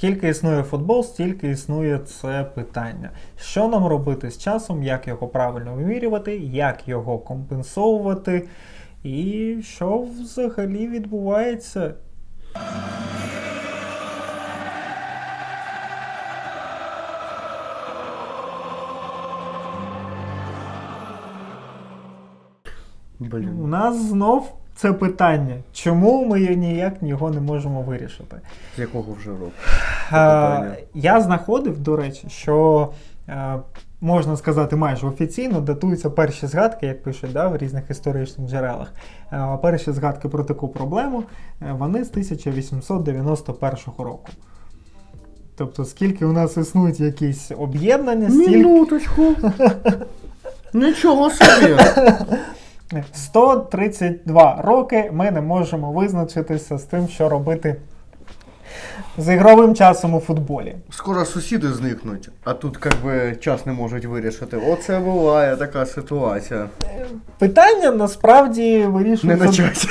Скільки існує футбол, стільки існує це питання. Що нам робити з часом, як його правильно вимірювати, як його компенсовувати, і що взагалі відбувається. У нас знов це питання. Чому ми ніяк його не можемо вирішити? З якого вже року? Е, питання. Я знаходив, до речі, що е, можна сказати майже офіційно датуються перші згадки, як пишуть да, в різних історичних джерелах. Е, Перші згадки про таку проблему вони з 1891 року. Тобто, скільки у нас існують якісь об'єднання, стільки Минуточку. Нічого собі. 132 роки ми не можемо визначитися з тим, що робити з ігровим часом у футболі. Скоро сусіди зникнуть, а тут как би час не можуть вирішити. Оце буває така ситуація. Питання насправді Не на часі.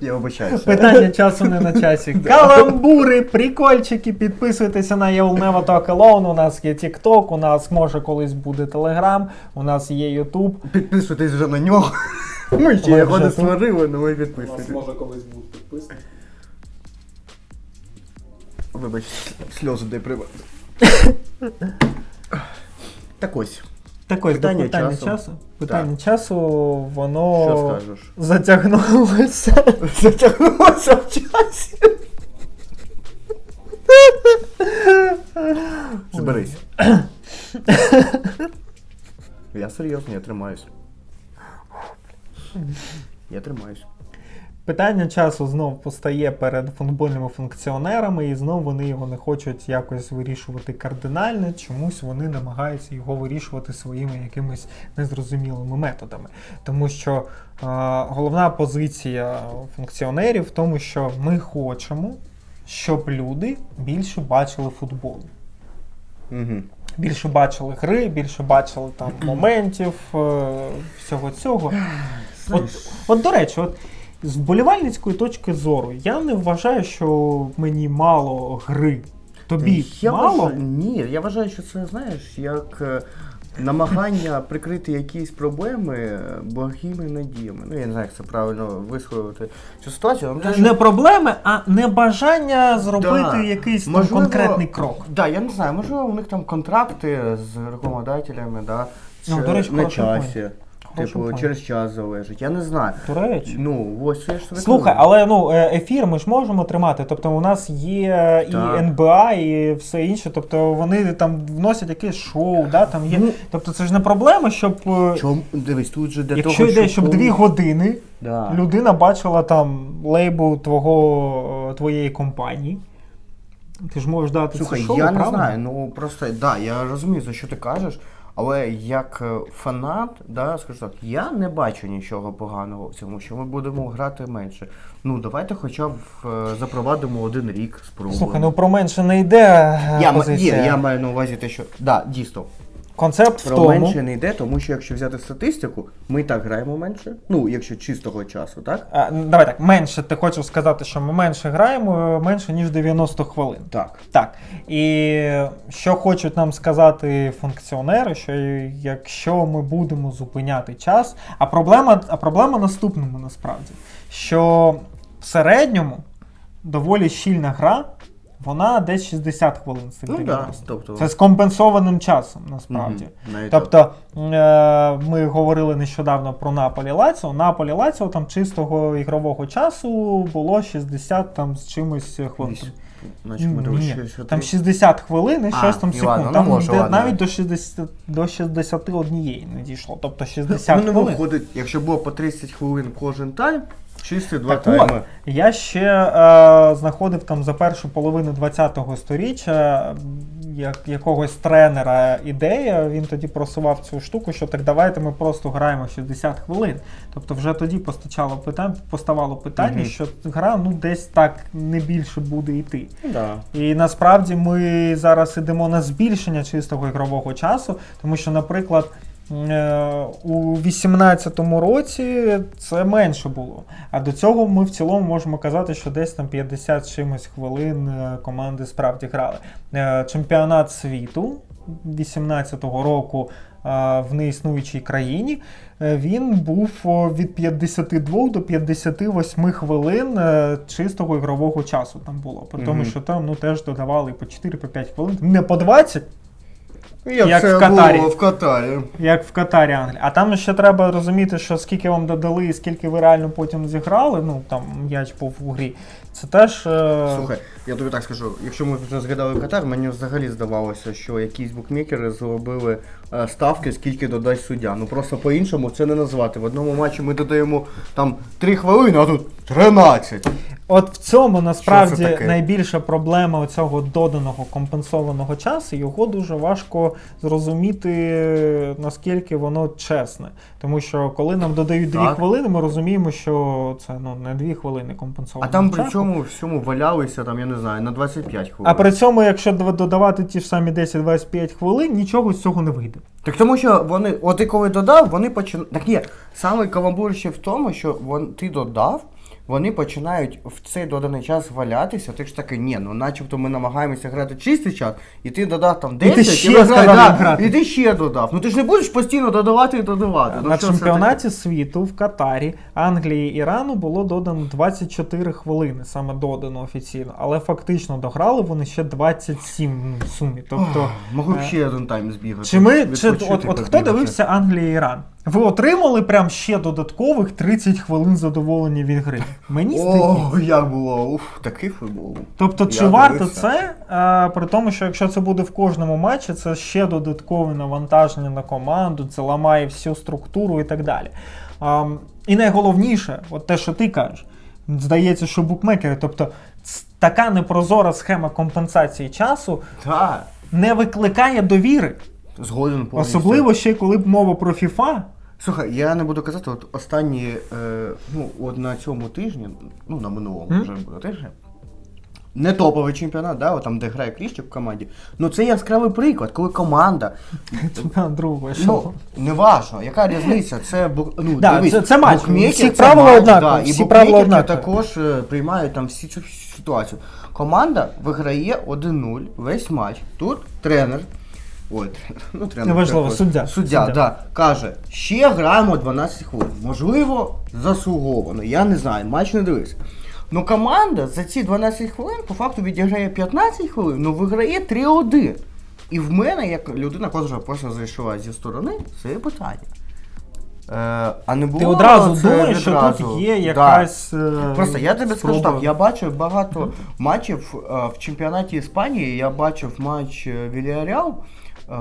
Я вибачаюся. Питання часу не на часі. Каламбури, прикольчики, підписуйтеся на You'll Never Talk Alone. У нас є TikTok, у нас може колись буде Telegram, у нас є YouTube. Підписуйтесь вже на нього. Ми ще його вже не тут? створили, але ви У нас підписуйтесь. може колись будуть підписані. Вибач, сльози де приведу. Так ось, Так ось, Питання питання часу. часу. Питання часу, воно що скажеш? затягнулося. Затягнулося в часі. Зберись. Я серйозно, я тримаюсь. Я тримаюсь. Питання часу знов постає перед футбольними функціонерами, і знов вони його не хочуть якось вирішувати кардинально, чомусь вони намагаються його вирішувати своїми якимись незрозумілими методами. Тому що е, головна позиція функціонерів в тому, що ми хочемо, щоб люди більше бачили футбол. Угу. Більше бачили гри, більше бачили там моментів, е, всього цього. От, от до речі, от з вболівальницької точки зору, я не вважаю, що мені мало гри. Тобі я мало? Вважаю, ні, я вважаю, що це, знаєш, як е, намагання прикрити якісь проблеми е, благими надіями. Ну, я не знаю, як це правильно висловити цю ситуацію. але те, що- Не проблеми, а небажання зробити Да. якийсь там, Можливо, конкретний крок. Да, я не знаю, можливо, у них там контракти з рекламодателями, да, Ну, до речі, на часі. Типу, point. через час залежить. Я не знаю. До речі. Ну, ось це ж тобі Слухай, кажу. але ну е, ефір ми ж можемо тримати. Тобто у нас є і Так. НБА, і все інше. Тобто вони там вносять якесь шоу, да, там є. Ну, Тобто це ж не проблема, щоб. е, Чому? Дивись, тут же для Якщо того, йде, щоб дві години Да. людина бачила там лейбл твого, е, твоєї компанії. Ти ж можеш дати Слухай, це шоу, я не правильно? знаю, ну просто да, я розумію, за що ти кажеш, але як е, фанат, да, скажу так, я не бачу нічого поганого в цьому, що ми будемо грати менше. Ну, давайте хоча б е, запровадимо один рік, спробуємо. Слухай, ну про менше не йде. е, я, позиція. є, я маю на увазі те, що да, дійсно, Концепт в про тому. менше не йде, тому що якщо взяти статистику, ми і так граємо менше. Ну, якщо чистого часу, так? А, давай так, менше ти хочеш сказати, що ми менше граємо, менше ніж 90 хвилин. Так. Так. І що хочуть нам сказати функціонери, що якщо ми будемо зупиняти час, а проблема, а проблема наступному насправді, що в середньому доволі щільна гра, вона десь 60 хвилин цих Ну 90. тобто. Це з компенсованим часом, насправді. Навіть так. Тобто е, ми говорили нещодавно про Наполі Лаціо. Наполі Лаціо там чистого ігрового часу було 60 там з чимось хвилин. Ні, там ще там 60 хвилин і А, щось там секунд. ладно, ну, там може, де- ладно. навіть до 60, до 61 не дійшло. Тобто 60 Ну, хвилин. виходить, якщо було по 30 хвилин кожен тайм, чисті два Так тайми. от, я ще е, знаходив там за першу половину 20-го сторіччя як, якогось тренера ідея. Він тоді просував цю штуку, що так давайте ми просто граємо 60 хвилин. Тобто вже тоді постачало питання, поставало питання, Мгм. що гра ну десь так не більше буде йти. Да. І насправді ми зараз ідемо на збільшення чистого ігрового часу, тому що, наприклад, У 18-му році це менше було. А до цього ми в цілому можемо казати, що десь там 50 чимось хвилин е, команди справді грали. Е, Чемпіонат світу 18-го року е, в неіснуючій країні. е, Він був від 52 до 58 хвилин е, чистого ігрового часу там було. При тому, що там ну, теж додавали по 4-5 хвилин. Не по 20, Як, Як це в Катарі. було в Катарі. як в Катарі Англії. А там ще треба розуміти, що скільки вам додали і скільки ви реально потім зіграли, ну там м'яч був у грі. Це теж. е, Слухай, я тобі так скажу, якщо ми вже згадали Катар, мені взагалі здавалося, що якісь букмекери зробили е, ставки, скільки додасть суддя. Ну просто по-іншому це не назвати. В одному матчі ми додаємо там 3 хвилини, а тут 13. От в цьому насправді найбільша проблема цього доданого компенсованого часу. Його дуже важко зрозуміти, наскільки воно чесне. Тому що коли нам додають дві Так. хвилини, ми розуміємо, що це ну не дві хвилини А компенсованого там при цьому всьому валялися, там, я не знаю, на 25 хвилин. А при цьому, якщо додавати ті ж самі 10-25 хвилин, нічого з цього не вийде. Так тому що вони, от ти коли додав, вони починають. Так ні, саме каламбур ще в тому, що вон, ти додав, вони починають в цей доданий час валятися. Ти ж такий, ні, ну начебто ми намагаємося грати чистий час, і ти додав там 10, ти ще ви сказав граєте, їм грати. і ти ще додав. Ну ти ж не будеш постійно додавати і додавати. Ну, На це чемпіонаті світу в Катарі, Англії Ірану було додано 24 хвилини, саме додано офіційно, але фактично дограли вони ще 27 ну, в сумі. Тобто? Могли б е, ще один тайм збігати. чи ми, чи, от, от хто дивився Англія і Іран? Ви отримали прям ще додаткових 30 хвилин задоволення від гри? Мені здається. О, як було, уф, такий футбол. Тобто, чи Я варто дивився. це, е, при тому, що якщо це буде в кожному матчі, це ще додаткове навантаження на команду, це ламає всю структуру і так далі. Ам, і найголовніше, от те, що ти кажеш, здається, що букмекери, тобто така непрозора схема компенсації часу Так, не викликає довіри. Згоден повністю. Особливо ще коли б мова про FIFA. Слухай, я не буду казати, от останні, е, ну, от на цьому тижні, ну на минулому Мгм. вже буде тижні. Не топовий чемпіонат, да, от там, де грає Кріщик в команді. Ну це яскравий приклад, коли команда. Другого Ну, шоу. неважно, яка різниця, це бу- ну, Да, дивись, це- це матч, букмекер всі це правила матч, однакові, і всі букмекери правила однакові. також е, приймають там всі цю ситуацію. Команда виграє 1-0 весь матч. Тут тренер. Ой, ну тренер. Неважливо, суддя, Суддя, суддя. Да, каже, ще граємо 12 хвилин. Можливо, заслуговано. Я не знаю, матч не дивився. Ну команда за ці 12 хвилин по факту відіграє 15 хвилин, ну виграє 3-1. І в мене, як людина, котра просто зайшла зі сторони, це є питання. Е, а не було Ти одразу це думаєш, що відразу? тут є якась. е, Просто я тобі скажу спроба- так, я бачив багато матчів е, в чемпіонаті Іспанії. Я бачив матч е, Вільяреал. Е,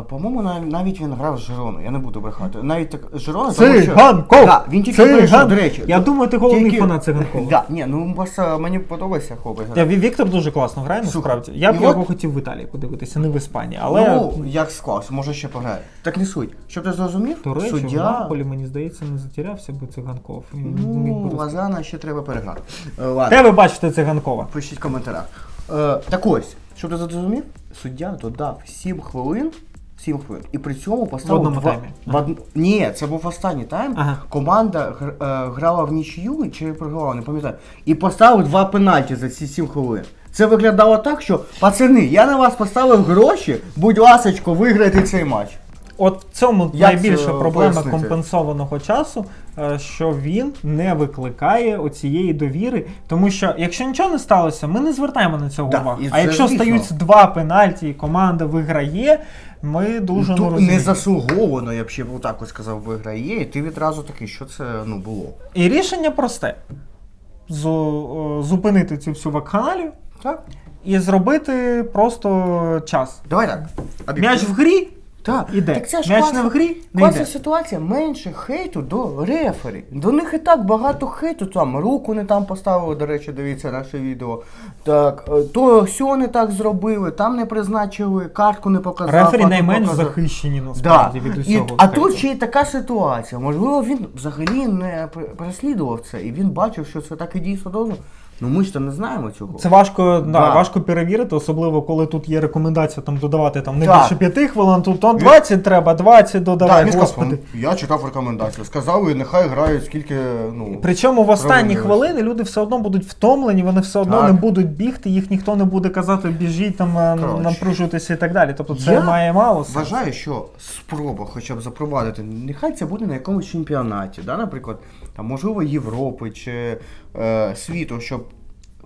По-моєму, нав- навіть він грав з Жироною, я не буду брехати. Навіть так Жирона, тому що... Циганков! Да, він тільки прийшов, Циган- до речі. Я думаю, ти головний Тільки- фанат Циганкова. Да, ні, ну просто мені подобається Ві- Віктор дуже класно грає, насправді. Я б і його от- хотів в Італії подивитися, не в Іспанії. Але, Ну, як склався, може ще пограє. Так не суть. Щоб ти зрозумів, до речі, в суддя... Наполі, мені здається, не затерявся би циганков. Він міг би Ну, Лазана ще треба переграти. Е, Ладно. Де ви бачите циганкова? Пишіть в коментарях. Е, так ось, щоб ти зрозумів, суддя додав 7 хвилин. 7 хвилин. І при цьому поставив. В одному два... таймі. В од... Ні, це був останній тайм. Ага. Команда гр... е, грала в нічию чи програвала, не пам'ятаю. І поставив два пенальті за ці 7 хвилин. Це виглядало так, що пацани, я на вас поставив гроші, будь ласочко, виграйте цей матч. От в цьому Як найбільша проблема пояснити? компенсованого часу, е, що він не викликає оцієї довіри. Тому що, якщо нічого не сталося, ми не звертаємо на цього Да, увагу. А якщо звісно. стаються два пенальті і команда виграє, ми дуже не Тут не розуміємо. заслуговано, я б ще отак ось сказав, виграє, і ти відразу такий, що це ну, було. І рішення просте: о, зупинити цю всю вакханалію Так? і зробити просто час. Давай так. М'яч в грі Так, іде. Так це ж М'яч класна, не в грі не класна йде. ситуація, менше хейту до рефері. До них і так багато хейту, там руку не там поставили, до речі, дивіться наше відео. Так, е, то все не так зробили, там не призначили, картку не показали. Рефері найменш захищені Да. насправді від І, а тут ще й така ситуація. Можливо, він взагалі не пер- переслідував це, і він бачив, що це так і дійсно должно. Ну ми ж то не знаємо цього. Це важко, да, Да. важко перевірити, особливо коли тут є рекомендація там додавати там не Так. більше 5 хвилин, тут он 20 треба, 20 додавай, він сказав, господи. я читав рекомендацію. Сказав, і нехай грають скільки, ну. Причому в останні хвилини люди все одно будуть втомлені, вони все одно Так. не будуть бігти, їх ніхто не буде казати, біжіть там, е, Коротше. напружуйтеся і так далі. Тобто це Я має мало сенсу. Вважаю, що спроба хоча б запровадити, нехай це буде на якомусь чемпіонаті, да, наприклад, там, можливо, Європи чи е, світу, щоб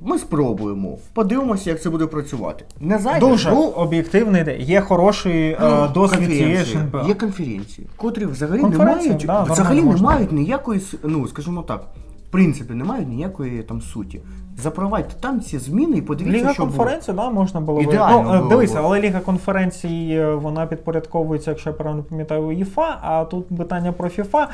ми спробуємо, подивимося, як це буде працювати. Не зайде, Дуже ну, об'єктивний. Є хороший е, досвід цієї. ШНБ. Є конференції, котрі взагалі не мають, да, взагалі не мають ніякої, ну, скажімо так, в принципі, не мають ніякої там суті. Запровадьте там ці зміни і подивіться, Ліга що буде. да, можна було. Ідеально Ну, е, було дивися, би. але Ліга конференцій е, вона підпорядковується, якщо я правильно пам'ятаю, УЄФА, а тут питання про ФІФА.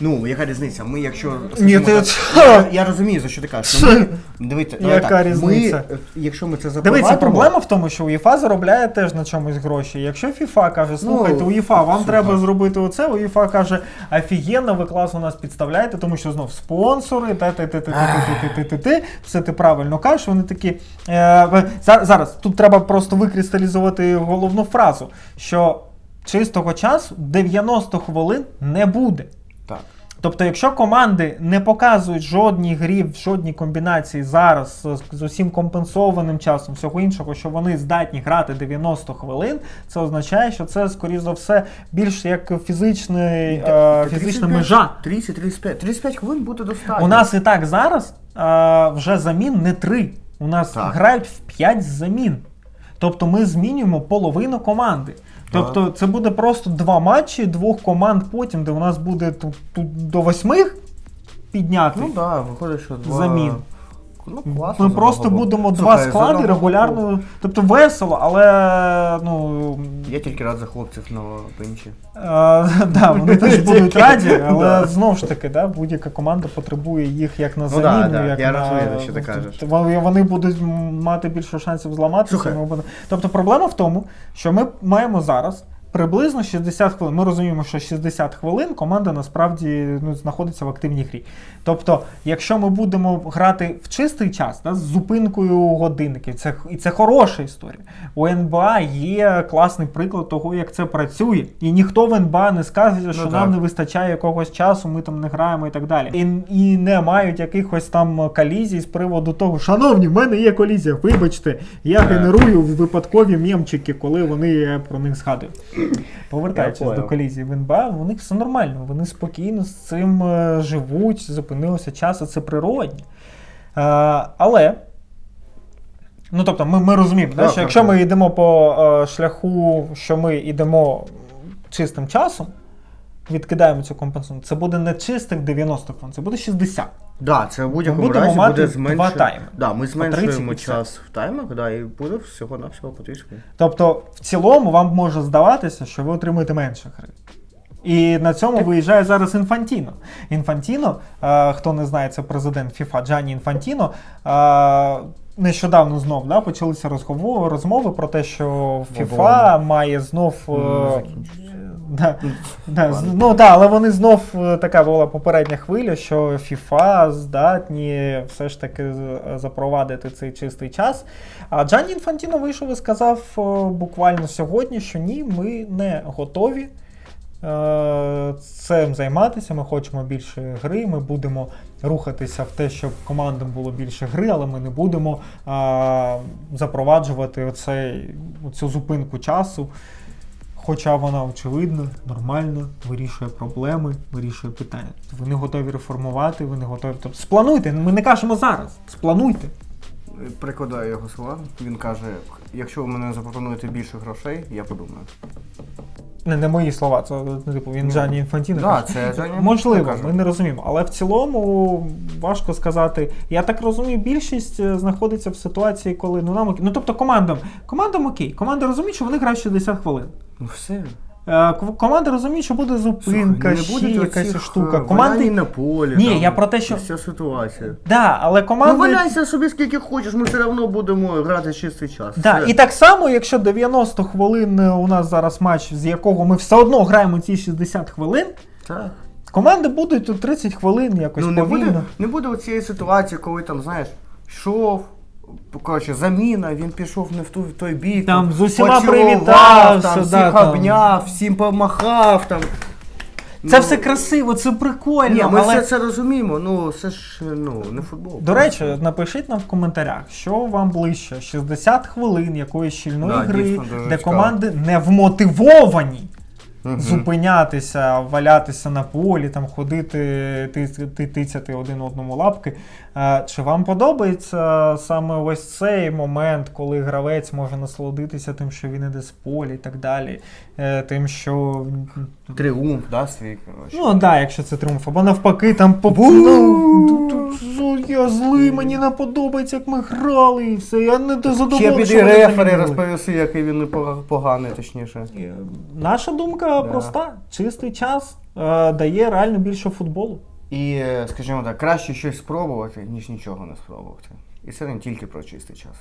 Ну, яка різниця? Ми, якщо Ні, ти- так, я, я розумію, за що ти кажеш. Ну, ми, дивіться, Яка так, різниця? Ми, е, якщо ми це запровадимо... Дивіться, проблема в тому, що УЄФА заробляє теж на чомусь гроші. Якщо ФІФА каже, слухайте, Ну, УЄФА, вам супер. треба зробити оце, УЄФА каже, офігенно, ви класно нас підставляєте, тому що знов спонсори, те, те, те, те, те, те, те, те, те, все ти правильно кажеш. Вони такі. Е, зараз тут треба просто викристалізувати головну фразу, що чистого часу 90 хвилин не буде. Так. Тобто, якщо команди не показують жодній грі, в жодній комбінації зараз з, з усім компенсованим часом, всього іншого, що вони здатні грати 90 хвилин, це означає, що це, скоріш за все, більш як фізичний, е, фізична межа. 30-35 35 хвилин буде достатньо. У нас і так зараз е, вже замін не 3. У нас Так. грають в 5 замін. Тобто ми змінюємо половину команди. Тобто це буде просто два матчі двох команд потім, де у нас буде тут, тут до восьми підняти. Ну так, да, виходить, що два... Замін. Ну, класно. Ми просто будемо два склади регулярно. Тобто весело, але ну. Я тільки рад за хлопців на бенчі. Е, да, вони теж будуть раді, але знову ж таки, да, будь-яка команда потребує їх як на Ну заміну, да, як я на розумію, що ти кажеш. Вони, вони будуть мати більше шансів зламатися. Слухай. ми будемо- Тобто проблема в тому, що ми маємо зараз. Приблизно 60 хвилин. Ми розуміємо, що 60 хвилин команда насправді ну, знаходиться в активній грі. Тобто, якщо ми будемо грати в чистий час, да, з зупинкою годинників, це, і це хороша історія. У НБА є класний приклад того, як це працює. І ніхто в НБА не скаже, що так. нам не вистачає якогось часу, ми там не граємо і так далі. І, і не мають якихось там колізій з приводу того, шановні, в мене є колізія, вибачте, я генерую випадкові мємчики, коли вони про них згадую. Повертаючись до колізії в НБА, у них все нормально, вони спокійно з цим е, живуть, зупинилося час, і це природні. Е, але. Ну, тобто, ми, ми розуміємо, да, що так, якщо так. ми йдемо по е, шляху, що ми йдемо чистим часом, відкидаємо цю компенсацію, це буде не чистих 90 хвилин, це буде 60. Да, це в будь-якому Ми будемо разі мати буде два зменшено. тайми. Да, ми 30 зменшуємо і все. час в таймах, да, і буде всього-навсього по 30 хвилин. Тобто, в цілому вам може здаватися, що ви отримуєте менше гри. І на цьому виїжджає зараз Інфантіно. Інфантіно, е, хто не знає, це президент FIFA Джані Інфантіно. Е, нещодавно знов да, почалися розговори, розмови про те, що FIFA має знов. е. Да, да, ну так, але вони знов е, така була попередня хвиля, що FIFA здатні все ж таки запровадити цей чистий час. А Джанні Інфантіно вийшов і сказав е, буквально сьогодні, що ні, ми не готові е, цим займатися. Ми хочемо більше гри, ми будемо рухатися в те, щоб командам було більше гри, але ми не будемо е, запроваджувати оцей, цю зупинку часу. Хоча вона, очевидно, нормально вирішує проблеми, вирішує питання. Ви не готові реформувати, ви не готові. Тобто сплануйте, ми не кажемо зараз. Сплануйте. Прикладаю його слова. Він каже: якщо ви мене запропонуєте більше грошей, я подумаю. Не, не мої слова, це ну, типу він Джані Інфантіно. Да, це Можливо, ми не розуміємо. Але в цілому важко сказати. Я так розумію, більшість е, знаходиться в ситуації, коли ну нам окей. Ну тобто командам, командам окей. Команди розуміють, що вони грають 60 хвилин. Ну все. Е, Команди розуміють, що буде зупинка, Слухай, ще не буде якась штука. Команди. валянь на полі. Ні, там, я про те, що- Вся ситуація. Да, але команди. Ну валяйся собі скільки хочеш, ми все одно будемо грати чистий час. Да, Все. і так само, якщо 90 хвилин е, у нас зараз матч, з якого ми все одно граємо ці 60 хвилин, Так. команди будуть у 30 хвилин якось Ну не повільно. буде, не буде цієї ситуації, коли там, знаєш, йшов. Коротше, заміна, він пішов не в ту в той бік. Там з усіма поцілував, привітався, там, да, всіх там. обняв, всім помахав. Там. Це Ну, все красиво, це прикольно. Ні, ми але... все це розуміємо, ну це ж ну, не футбол. До речі, напишіть нам в коментарях, що вам ближче: 60 хвилин якоїсь щільної Да, гри, дійсно дуже де цікаво. команди не вмотивовані Мгм. зупинятися, валятися на полі, там ходити, ти- ти- тицяти один одному лапки. Е, Чи вам подобається саме ось цей момент, коли гравець може насолодитися тим, що він іде з поля і так далі, Е, тим, що. Тріумф, да, свій. Ну, так, да, якщо це тріумф, або навпаки, там попнув. Я злий, мені не подобається, як ми грали, і все. Я не Ще задоволений. піди що вони рефері який він поганий, точніше. Е, Наша думка Да. проста: чистий час е, дає реально більше футболу. І, скажімо так, краще щось спробувати, ніж нічого не спробувати. І це не тільки про чистий час.